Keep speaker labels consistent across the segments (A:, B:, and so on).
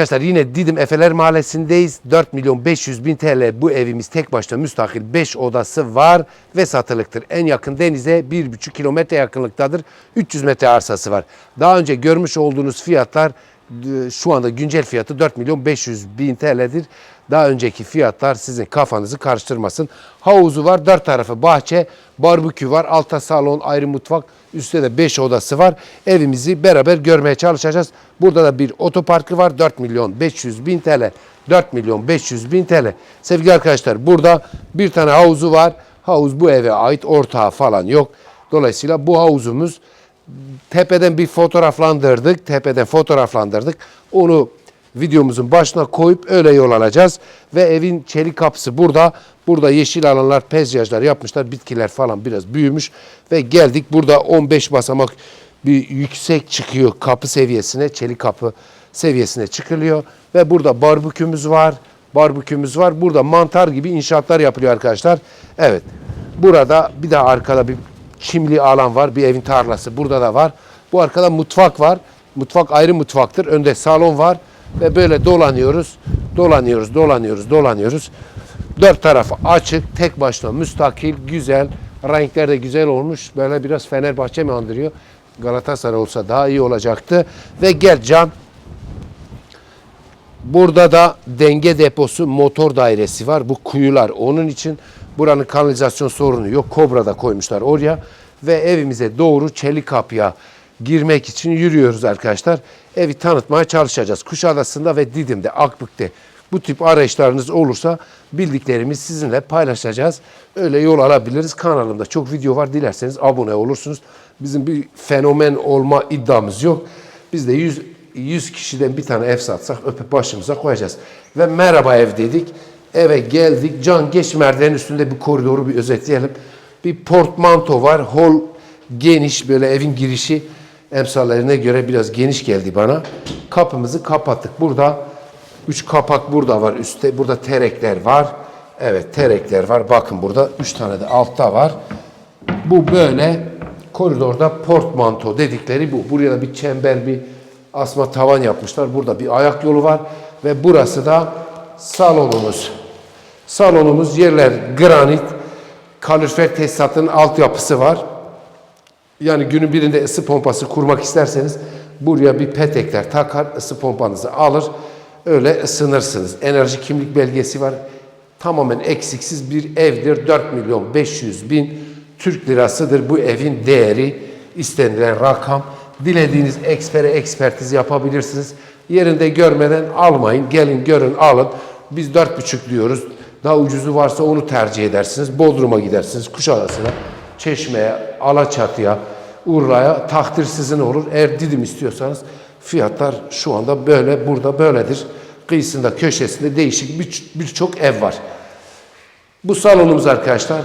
A: Arkadaşlar yine Didim Efeler Mahallesi'ndeyiz. 4 milyon 500 bin TL bu evimiz tek başına müstakil 5 odası var ve satılıktır. En yakın denize 1,5 kilometre yakınlıktadır. 300 metre arsası var. Daha önce görmüş olduğunuz fiyatlar şu anda güncel fiyatı 4 milyon 500 bin TL'dir. Daha önceki fiyatlar sizin kafanızı karıştırmasın. Havuzu var, dört tarafı bahçe, barbekü var, alta salon, ayrı mutfak, üstte de 5 odası var. Evimizi beraber görmeye çalışacağız. Burada da bir otoparkı var. 4 milyon 500 bin TL. 4 milyon 500 bin TL. Sevgili arkadaşlar burada bir tane havuzu var. Havuz bu eve ait ortağı falan yok. Dolayısıyla bu havuzumuz tepeden bir fotoğraflandırdık. Tepeden fotoğraflandırdık. Onu videomuzun başına koyup öyle yol alacağız. Ve evin çelik kapısı burada. Burada yeşil alanlar, peyzajlar yapmışlar. Bitkiler falan biraz büyümüş. Ve geldik burada 15 basamak bir yüksek çıkıyor kapı seviyesine. Çelik kapı seviyesine çıkılıyor. Ve burada barbekümüz var. Barbekümüz var. Burada mantar gibi inşaatlar yapılıyor arkadaşlar. Evet. Burada bir daha arkada bir çimli alan var. Bir evin tarlası burada da var. Bu arkada mutfak var. Mutfak ayrı mutfaktır. Önde salon var. Ve böyle dolanıyoruz. Dolanıyoruz, dolanıyoruz, dolanıyoruz. Dört tarafı açık, tek başına müstakil, güzel. Renkler de güzel olmuş. Böyle biraz Fenerbahçe mi andırıyor? Galatasaray olsa daha iyi olacaktı. Ve gel Can. Burada da denge deposu motor dairesi var. Bu kuyular onun için buranın kanalizasyon sorunu yok. Kobra da koymuşlar oraya. Ve evimize doğru çelik kapıya girmek için yürüyoruz arkadaşlar. Evi tanıtmaya çalışacağız. Kuşadası'nda ve Didim'de, Akbük'te bu tip arayışlarınız olursa bildiklerimiz sizinle paylaşacağız. Öyle yol alabiliriz. Kanalımda çok video var. Dilerseniz abone olursunuz. Bizim bir fenomen olma iddiamız yok. Biz de 100 100 kişiden bir tane ev satsak öpüp başımıza koyacağız. Ve merhaba ev dedik. Eve geldik. Can geç merdivenin üstünde bir koridoru bir özetleyelim. Bir portmanto var. Hol geniş böyle evin girişi emsallerine göre biraz geniş geldi bana. Kapımızı kapattık. Burada üç kapak burada var üstte. Burada terekler var. Evet terekler var. Bakın burada üç tane de altta var. Bu böyle koridorda portmanto dedikleri bu. Buraya da bir çember bir asma tavan yapmışlar. Burada bir ayak yolu var ve burası da salonumuz. Salonumuz yerler granit, kalorifer tesisatının altyapısı var. Yani günün birinde ısı pompası kurmak isterseniz buraya bir petekler takar, ısı pompanızı alır, öyle ısınırsınız. Enerji kimlik belgesi var. Tamamen eksiksiz bir evdir. 4 milyon 500 bin Türk lirasıdır bu evin değeri, istenilen rakam. Dilediğiniz ekspere ekspertiz yapabilirsiniz. Yerinde görmeden almayın, gelin görün alın. Biz 4,5 diyoruz. Daha ucuzu varsa onu tercih edersiniz. Bodrum'a gidersiniz, Kuşadası'na. Çeşme'ye, Alaçatı'ya, Urla'ya takdir sizin olur. Eğer Didim istiyorsanız fiyatlar şu anda böyle, burada böyledir. Kıyısında, köşesinde değişik bir- birçok ev var. Bu salonumuz arkadaşlar.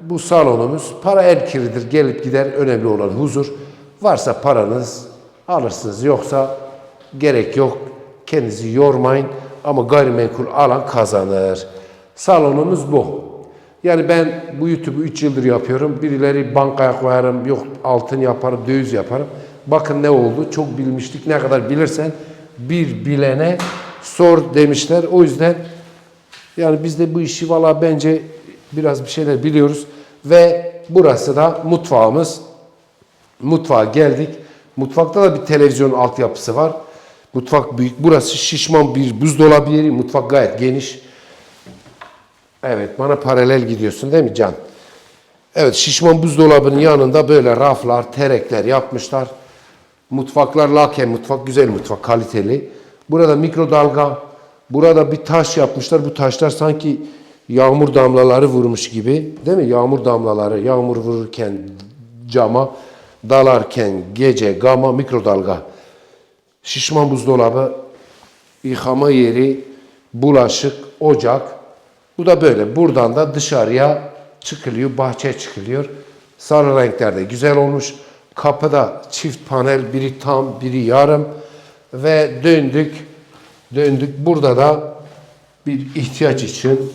A: Bu salonumuz para el kiridir. Gelip gider önemli olan huzur. Varsa paranız alırsınız. Yoksa gerek yok. Kendinizi yormayın. Ama gayrimenkul alan kazanır. Salonumuz bu. Yani ben bu YouTube'u 3 yıldır yapıyorum. Birileri bankaya koyarım, yok altın yaparım, döviz yaparım. Bakın ne oldu? Çok bilmiştik. Ne kadar bilirsen bir bilene sor demişler. O yüzden yani biz de bu işi valla bence biraz bir şeyler biliyoruz. Ve burası da mutfağımız. Mutfağa geldik. Mutfakta da bir televizyon altyapısı var. Mutfak büyük. Burası şişman bir buzdolabı yeri. Mutfak gayet geniş. Evet bana paralel gidiyorsun değil mi Can? Evet şişman buzdolabının yanında böyle raflar, terekler yapmışlar. Mutfaklar lake mutfak, güzel mutfak, kaliteli. Burada mikrodalga, burada bir taş yapmışlar. Bu taşlar sanki yağmur damlaları vurmuş gibi. Değil mi? Yağmur damlaları, yağmur vururken cama, dalarken gece gama mikrodalga. Şişman buzdolabı, yıkama yeri, bulaşık, ocak. Bu da böyle. Buradan da dışarıya çıkılıyor, bahçeye çıkılıyor. Sarı renklerde güzel olmuş. Kapıda çift panel, biri tam, biri yarım. Ve döndük, döndük. Burada da bir ihtiyaç için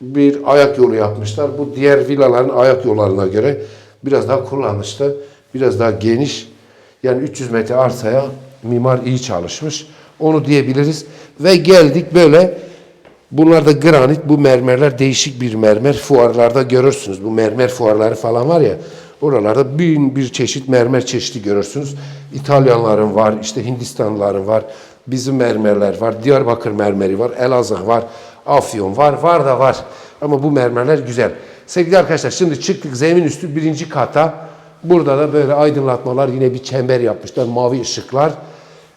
A: bir ayak yolu yapmışlar. Bu diğer villaların ayak yollarına göre biraz daha kullanışlı, biraz daha geniş. Yani 300 metre arsaya mimar iyi çalışmış. Onu diyebiliriz. Ve geldik böyle Bunlar da granit, bu mermerler değişik bir mermer. Fuarlarda görürsünüz. Bu mermer fuarları falan var ya. Oralarda bin bir çeşit mermer çeşidi görürsünüz. İtalyanların var, işte Hindistanlıların var. Bizim mermerler var. Diyarbakır mermeri var. Elazığ var. Afyon var. Var da var. Ama bu mermerler güzel. Sevgili arkadaşlar şimdi çıktık zemin üstü birinci kata. Burada da böyle aydınlatmalar yine bir çember yapmışlar. Mavi ışıklar.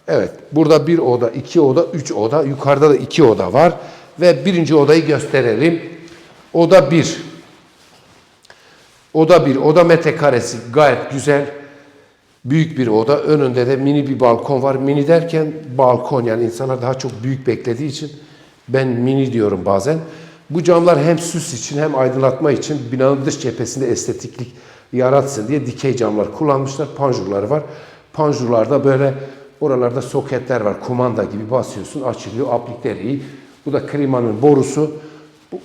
A: Evet. Burada bir oda, iki oda, üç oda. Yukarıda da iki oda var. Ve birinci odayı gösterelim. Oda bir. Oda bir. Oda metrekaresi gayet güzel. Büyük bir oda. Önünde de mini bir balkon var. Mini derken balkon yani insanlar daha çok büyük beklediği için ben mini diyorum bazen. Bu camlar hem süs için hem aydınlatma için binanın dış cephesinde estetiklik yaratsın diye dikey camlar kullanmışlar. Panjurları var. Panjurlarda böyle oralarda soketler var. Kumanda gibi basıyorsun açılıyor. Aplikler iyi. Bu da klimanın borusu.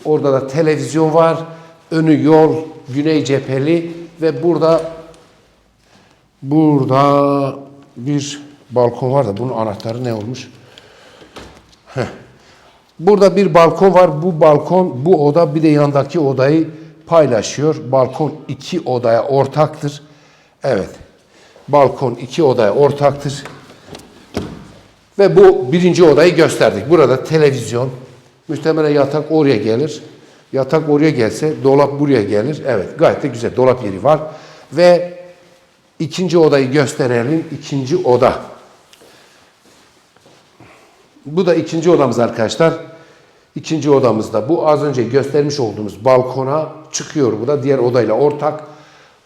A: Orada da televizyon var. Önü yol, güney cepheli ve burada burada bir balkon var da bunun anahtarı ne olmuş? Heh. Burada bir balkon var. Bu balkon, bu oda bir de yandaki odayı paylaşıyor. Balkon iki odaya ortaktır. Evet. Balkon iki odaya ortaktır. Ve bu birinci odayı gösterdik. Burada televizyon, muhtemelen yatak oraya gelir. Yatak oraya gelse dolap buraya gelir. Evet gayet de güzel dolap yeri var. Ve ikinci odayı gösterelim. İkinci oda. Bu da ikinci odamız arkadaşlar. İkinci odamızda bu az önce göstermiş olduğumuz balkona çıkıyor. Bu da diğer odayla ortak.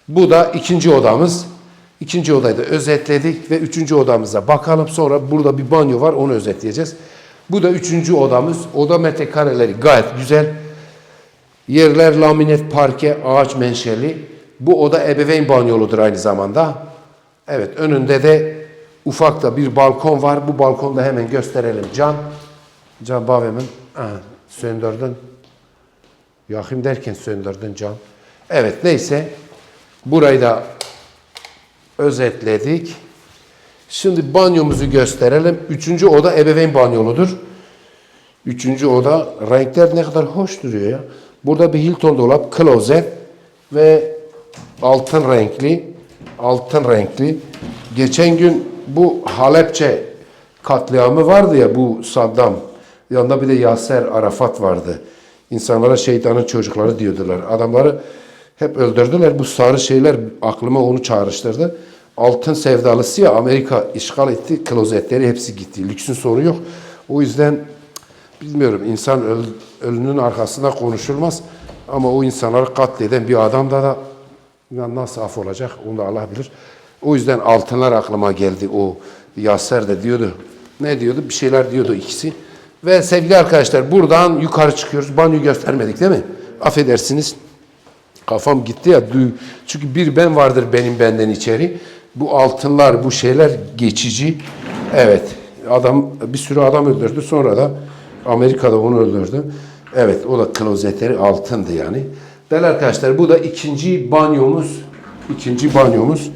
A: Bu da ikinci odamız. İkinci odayı da özetledik ve üçüncü odamıza bakalım. Sonra burada bir banyo var onu özetleyeceğiz. Bu da üçüncü odamız. Oda metrekareleri gayet güzel. Yerler laminet parke ağaç menşeli. Bu oda ebeveyn banyoludur aynı zamanda. Evet önünde de ufak da bir balkon var. Bu balkonda hemen gösterelim. Can. Can Bavemin. Söndürdün. Yakayım derken söndürdün Can. Evet neyse. Burayı da özetledik. Şimdi banyomuzu gösterelim. Üçüncü oda ebeveyn banyoludur. Üçüncü oda renkler ne kadar hoş duruyor ya. Burada bir Hilton dolap, klozet ve altın renkli. Altın renkli. Geçen gün bu Halepçe katliamı vardı ya bu Saddam. Yanında bir de Yaser Arafat vardı. İnsanlara şeytanın çocukları diyordular. Adamları hep öldürdüler. Bu sarı şeyler aklıma onu çağrıştırdı. Altın sevdalısı ya Amerika işgal etti. Klozetleri hepsi gitti. Lüksün sorunu yok. O yüzden bilmiyorum insan öl, ölünün arkasında konuşulmaz. Ama o insanları katleden bir adam da da nasıl af olacak onu da Allah bilir. O yüzden altınlar aklıma geldi. O Yaser de diyordu. Ne diyordu? Bir şeyler diyordu ikisi. Ve sevgili arkadaşlar buradan yukarı çıkıyoruz. Banyo göstermedik değil mi? Affedersiniz. Kafam gitti ya. Çünkü bir ben vardır benim benden içeri. Bu altınlar, bu şeyler geçici. Evet. Adam bir sürü adam öldürdü. Sonra da Amerika'da onu öldürdü. Evet o da klozetleri altındı yani. Değerli arkadaşlar bu da ikinci banyomuz. İkinci banyomuz.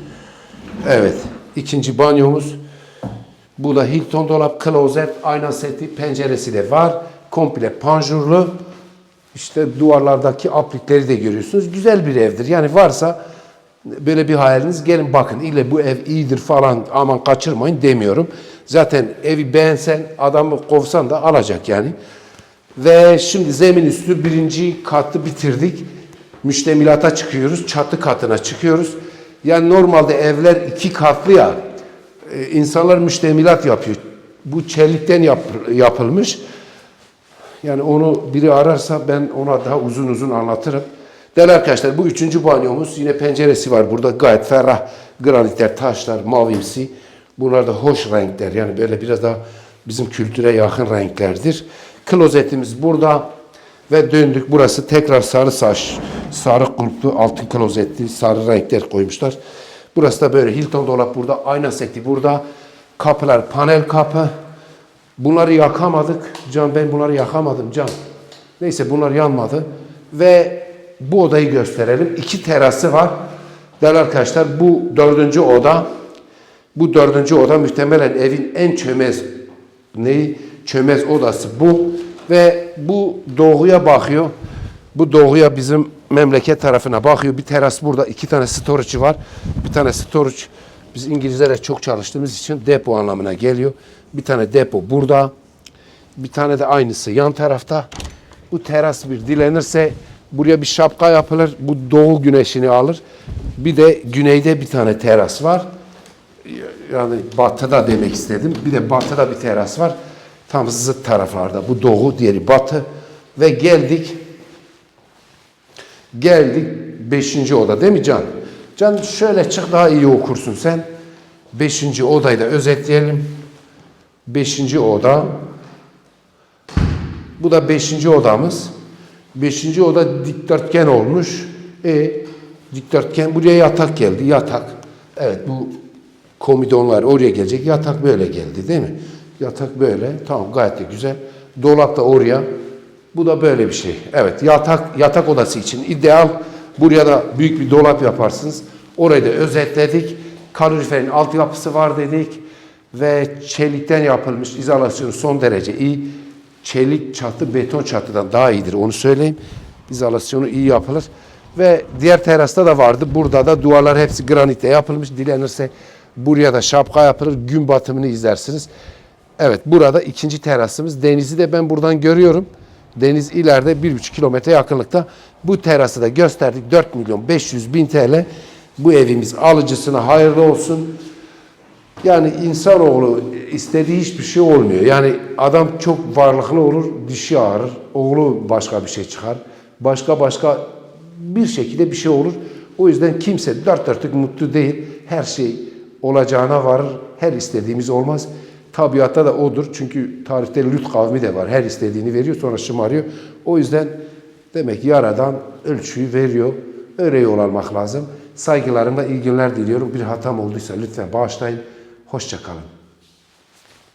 A: Evet. ikinci banyomuz. Bu da Hilton dolap, klozet, ayna seti, penceresi de var. Komple panjurlu. İşte duvarlardaki aplikleri de görüyorsunuz. Güzel bir evdir. Yani varsa böyle bir hayaliniz gelin bakın. İlle bu ev iyidir falan aman kaçırmayın demiyorum. Zaten evi beğensen adamı kovsan da alacak yani. Ve şimdi zemin üstü birinci katı bitirdik. Müştemilata çıkıyoruz. Çatı katına çıkıyoruz. Yani normalde evler iki katlı ya. e, insanlar müştemilat yapıyor. Bu çelikten yap- yapılmış. Yani onu biri ararsa ben ona daha uzun uzun anlatırım. Değerli arkadaşlar bu üçüncü banyomuz. Yine penceresi var burada gayet ferrah. Granitler, taşlar, mavimsi. Bunlar da hoş renkler. Yani böyle biraz daha bizim kültüre yakın renklerdir. Klozetimiz burada. Ve döndük. Burası tekrar sarı saç, sarı kulplu, altın klozetli, sarı renkler koymuşlar. Burası da böyle Hilton dolap burada, ayna seti burada. Kapılar panel kapı. Bunları yakamadık. Can ben bunları yakamadım Can. Neyse bunlar yanmadı. Ve bu odayı gösterelim. İki terası var. Değerli arkadaşlar bu dördüncü oda. Bu dördüncü oda muhtemelen evin en çömez neyi? Çömez odası bu. Ve bu doğuya bakıyor. Bu doğuya bizim memleket tarafına bakıyor. Bir teras burada. iki tane storage'ı var. Bir tane storage biz İngilizlere çok çalıştığımız için depo anlamına geliyor. Bir tane depo burada. Bir tane de aynısı yan tarafta. Bu teras bir dilenirse buraya bir şapka yapılır. Bu doğu güneşini alır. Bir de güneyde bir tane teras var. Yani batıda demek istedim. Bir de batıda bir teras var. Tam zıt taraflarda. Bu doğu, diğeri batı. Ve geldik. Geldik beşinci oda değil mi Can? Can şöyle çık daha iyi okursun sen. Beşinci odayı da özetleyelim. Beşinci oda. Bu da beşinci odamız. Beşinci oda dikdörtgen olmuş. E dikdörtgen buraya yatak geldi. Yatak. Evet bu komidonlar oraya gelecek. Yatak böyle geldi değil mi? Yatak böyle. Tamam gayet de güzel. Dolap da oraya. Bu da böyle bir şey. Evet yatak yatak odası için ideal. Buraya da büyük bir dolap yaparsınız. Orayı da özetledik. Kaloriferin altyapısı var dedik. Ve çelikten yapılmış izolasyonu son derece iyi. Çelik çatı beton çatıdan daha iyidir onu söyleyeyim. İzolasyonu iyi yapılır. Ve diğer terasta da vardı. Burada da duvarlar hepsi granitle yapılmış. Dilenirse buraya da şapka yapılır. Gün batımını izlersiniz. Evet burada ikinci terasımız. Denizi de ben buradan görüyorum. Deniz ileride bir buçuk kilometre yakınlıkta. Bu terası da gösterdik. 4 milyon 500 bin TL. Bu evimiz alıcısına hayırlı olsun. Yani insanoğlu istediği hiçbir şey olmuyor. Yani adam çok varlıklı olur, dişi ağrır, oğlu başka bir şey çıkar. Başka başka bir şekilde bir şey olur. O yüzden kimse dört dörtlük mutlu değil. Her şey olacağına varır. Her istediğimiz olmaz. Tabiatta da odur. Çünkü tarihte Lüt kavmi de var. Her istediğini veriyor sonra şımarıyor. O yüzden demek Yaradan ölçüyü veriyor. Öyle yol almak lazım. Saygılarımla iyi günler diliyorum. Bir hatam olduysa lütfen bağışlayın. Hoşça kalın.